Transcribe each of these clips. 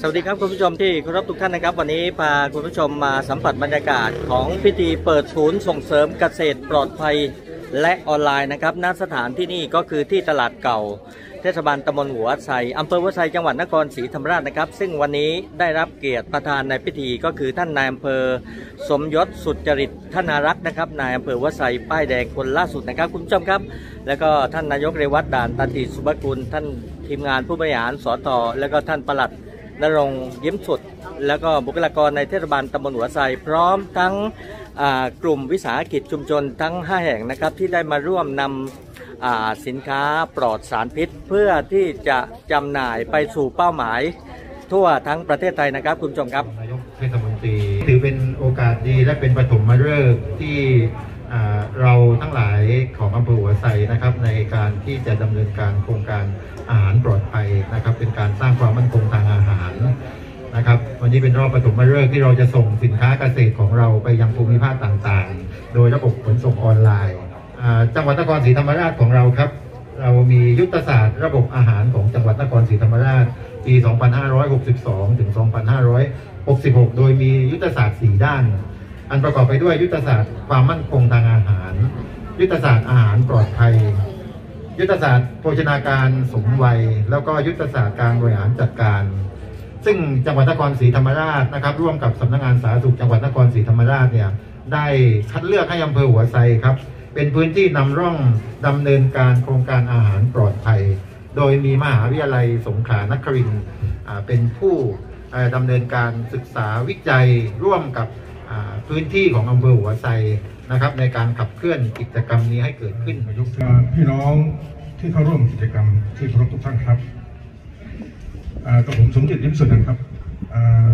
สวัสดีครับคุณผู้ชมที่เคารพทุกท่านนะครับ วันนี้พาคุณผู้ชมมาสัมผัสบรรยากาศของพิธีเปิดศูนย์ส่งเสริมเกษตรปลอดภัยและออนไลน์นะครับณสถานที่นี่ก็คือที่ตลาดเก่า เทศบาลตำบลหัวไซอำเภอหัวไซจังหวัดนครศรีธรรมราชนะครับ ซึ่งวันนี้ได้รับเกียรติประธานในพิธีก็คือท่านนายอำเภอ สมยศสุจริตธนารักษ์นะครับนายอำเภอหัวไซป้ายแดงคนล่าสุดนะครับคุณผู้ชมครับ แล้วก็ท่านนายกเรวัตด่านตันติสุบกุลท่านทีมงานผู้บริหารสอทอแล้วก็ท่านประหลัด นรงยิ้มสุด แล้วก็บุคลากรในเทศบาลตำบลหัวไซพร้อมทั้งกลุ่มวิสาหกิจชุมชนทั้ง 5 แห่งนะครับที่ได้มาร่วมนำสินค้าปลอดสารพิษ เพื่อที่จะจำหน่ายไปสู่เป้าหมาย ทั่วทั้งประเทศไทยนะครับ คุณผู้ชมครับนายกเทศมนตรีถือเป็นโอกาสดีและเป็นปฐมฤกษ์ที่อ่เราทั้งหลายของอำเภอหัวไซนะครับในการที่จะดำเนินการโครงการอาหารปลอดภัยนะครับเป็นการสร้างความมั่นคงทาง วันนี้เป็นรอบปฐมฤกษ์ที่เราจะส่งสินค้าเกษตรของเราไปยังภูมิภาคต่างๆ โดยระบบขนส่งออนไลน์จังหวัดนครศรีธรรมราชของเราครับ เรามียุทธศาสตร์ระบบอาหารของจังหวัดนครศรีธรรมราชปี 2562 ถึง 2566 โดยมียุทธศาสตร์ 4 ด้าน อันประกอบไปด้วยยุทธศาสตร์ความมั่นคงทางอาหาร ยุทธศาสตร์อาหารปลอดภัย ยุทธศาสตร์โภชนาการสมวัย แล้วก็ยุทธศาสตร์การบริหารจัดการ ซึ่งจังหวัดนครศรีธรรมราชนะครับ ร่วมกับสำนักงานสาธารณสุขจังหวัดนครศรีธรรมราชเนี่ยได้คัดเลือกให้อำเภอหัวไซครับ เป็นพื้นที่นำร่องดำเนินการโครงการอาหารปลอดภัย โดยมีมหาวิทยาลัยสงขลานครินเป็นผู้เอ่อดำเนินการศึกษาวิจัยร่วมกับพื้นที่ของอำเภอหัวไซนะครับ ในการขับเคลื่อนกิจกรรมนี้ให้เกิดขึ้นพี่น้องที่เข้าร่วมกิจกรรมที่เคารพทุกท่านครับ กับผมสมจิตยิ้มสุดนะครับอ่า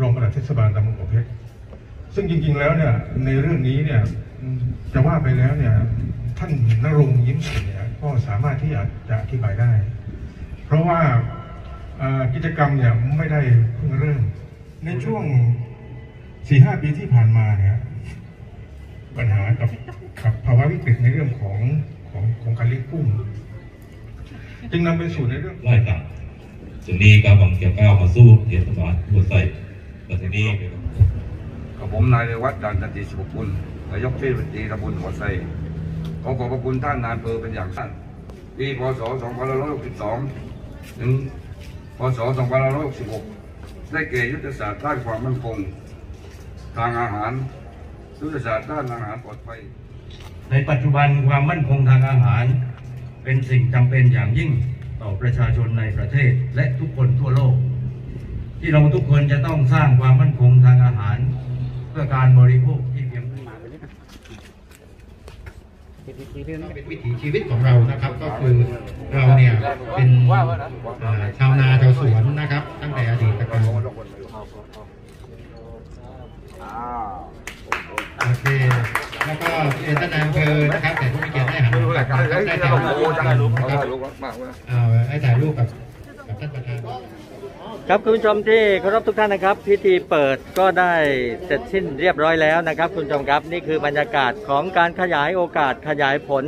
รองปลัดเทศบาลตำบลหัวเพชรซึ่งจริง ๆ แล้วเนี่ยในเรื่องนี้เนี่ยจะว่าไปแล้วเนี่ยท่านนรงยิ้มสุดเนี่ยก็สามารถที่จะจะอธิบายได้ เพราะว่ากิจกรรมเนี่ยไม่ได้เพิ่งเริ่ม ในช่วงสี่ห้าปีที่ผ่านมาเนี่ยปัญหากับกับภาวะวิกฤตในเรื่องของของของการเลี้ยงกุ้งจึงนำไปสู่ในเรื่องไล่ต่าง จึงนี้กำลังเกี่ยวก้าวมาสู้เทศบาลหัวไส้แต่ทีนี้กับผมนายเรวัตด่านจันติสุภกุลนายกเทศมนตรีตำบลหัวไซขอขอบพระคุณท่านนายอำเภอเป็นอย่างสั้นปีพศ 2562 ถึง พศ 2566 ได้แก่ยุทธศาสตร์ด้านความมั่นคง ทางอาหาร ยุทธศาสตร์ด้านอาหารปลอดภัย ในปัจจุบันความมั่นคงทางอาหาร เป็นสิ่งจำเป็นอย่างยิ่ง ต่อประชาชนในประเทศและทุกคนทั่วโลก ที่เราทุกคนจะต้องสร้างความมั่นคงทางอาหาร เพื่อการบริโภคที่เพียงพอเป็นวิถีชีวิตของเรานะครับ ก็คือเราเนี่ยเป็นชาวนาชาวสวนนะครับ ตั้งแต่อดีตการ โอเค แล้วก็เอท่านนายอำเภอนะครับแต่ผู้มีเกียรติได้หันมาได้ถ่ายรูปนะครับเอาให้ถ่ายรูปกับกับท่านประธานครับคุณผู้ชมที่เคารพทุกท่านนะครับ พิธีเปิดก็ได้เสร็จสิ้นเรียบร้อยแล้วนะครับ คุณผู้ชมครับนี่คือบรรยากาศของการขยายโอกาสขยายผล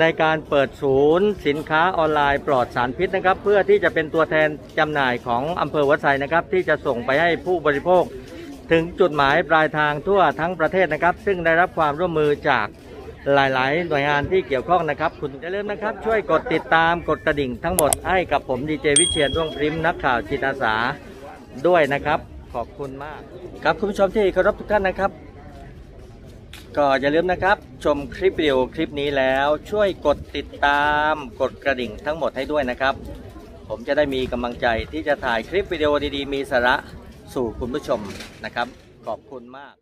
ในการเปิดศูนย์ สินค้าออนไลน์ปลอดสารพิษนะครับ เพื่อที่จะเป็นตัวแทนจำหน่ายของอำเภอวัดไซนะครับ ที่จะส่งไปให้ผู้บริโภค ถึงจุดหมายปลายทางทั่วทั้งประเทศนะครับ ซึ่งได้รับความร่วมมือจากหลาย ๆ หน่วยงานที่เกี่ยวข้องนะครับ คุณอย่าลืมนะครับ ช่วยกดติดตามกดกระดิ่งทั้งหมดให้กับผมดีเจวิเชียนร่วงพริมนักข่าวจิตอาสาด้วยนะครับ ขอบคุณมาก ครับคุณผู้ชมที่เคารพทุกท่านนะครับ ก็อย่าลืมนะครับ ชมคลิปวิดีโอคลิปนี้แล้ว ช่วยกดติดตามกดกระดิ่งทั้งหมดให้ด้วยนะครับ ผมจะได้มีกำลังใจที่จะถ่ายคลิปวิดีโอดี ๆ มีสาระ สู่คุณผู้ชมนะครับ ขอบคุณมาก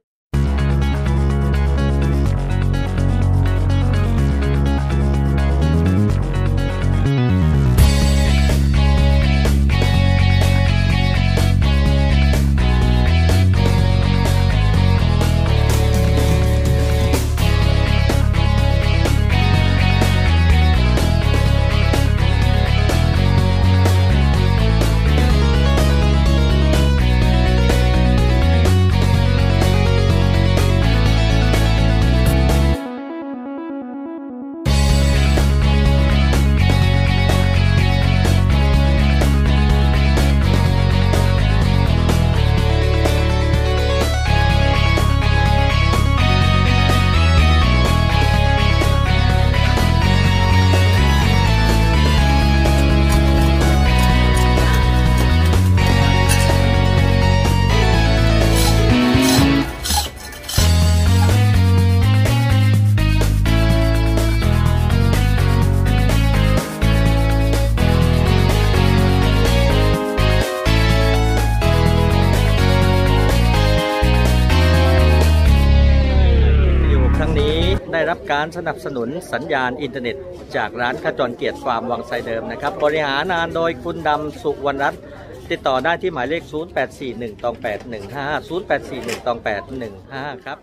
ได้รับการสนับสนุนสัญญาณอินเทอร์เน็ต จากร้านขจรเกียรติฟาร์มวังไซเดิมนะครับ บริหารงานโดยคุณดำสุวรรณรัตน์ติดต่อได้ที่หมายเลข 0841ตอง815 0841ตอง815ครับ